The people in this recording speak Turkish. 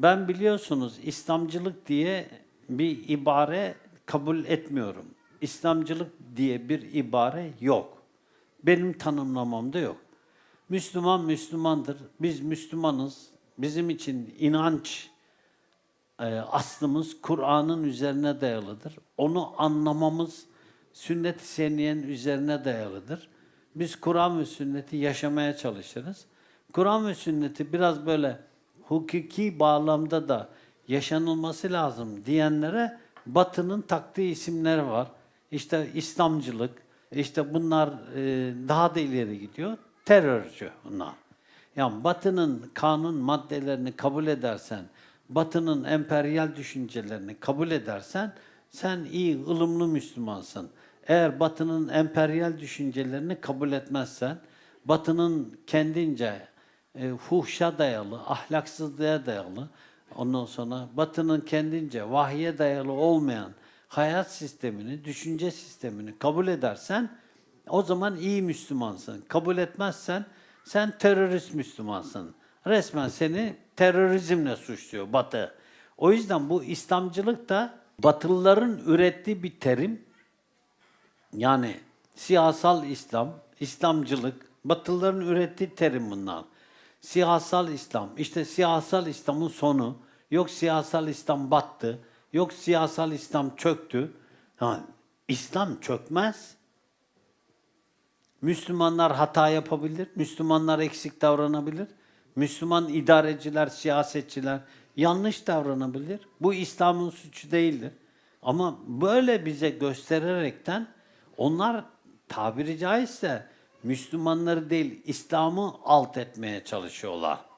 Ben biliyorsunuz İslamcılık diye bir ibare kabul etmiyorum. İslamcılık diye bir ibare yok. Benim tanımlamamda yok. Müslüman Müslümandır. Biz Müslümanız. Bizim için inanç e, aslımız Kur'an'ın üzerine dayalıdır. Onu anlamamız sünnet-i seniyenin üzerine dayalıdır. Biz Kur'an ve sünneti yaşamaya çalışırız. Kur'an ve sünneti biraz böyle hukuki bağlamda da yaşanılması lazım diyenlere Batı'nın taktığı isimler var. İşte İslamcılık, işte bunlar e, daha da ileri gidiyor. Terörcü bunlar. Yani Batı'nın kanun maddelerini kabul edersen, Batı'nın emperyal düşüncelerini kabul edersen, sen iyi, ılımlı Müslümansın. Eğer Batı'nın emperyal düşüncelerini kabul etmezsen, Batı'nın kendince e, fuhşa dayalı, ahlaksızlığa dayalı, ondan sonra Batı'nın kendince vahye dayalı olmayan hayat sistemini, düşünce sistemini kabul edersen, o zaman iyi Müslümansın. Kabul etmezsen sen terörist Müslümansın. Resmen seni terörizmle suçluyor Batı. O yüzden bu İslamcılık da Batılıların ürettiği bir terim. Yani siyasal İslam, İslamcılık, Batılıların ürettiği terim bunlar. Siyasal İslam, işte siyasal İslam'ın sonu, yok siyasal İslam battı, yok siyasal İslam çöktü. Ha, İslam çökmez. Müslümanlar hata yapabilir, Müslümanlar eksik davranabilir. Müslüman idareciler, siyasetçiler yanlış davranabilir. Bu İslam'ın suçu değildir. Ama böyle bize göstererekten onlar tabiri caizse Müslümanları değil İslam'ı alt etmeye çalışıyorlar.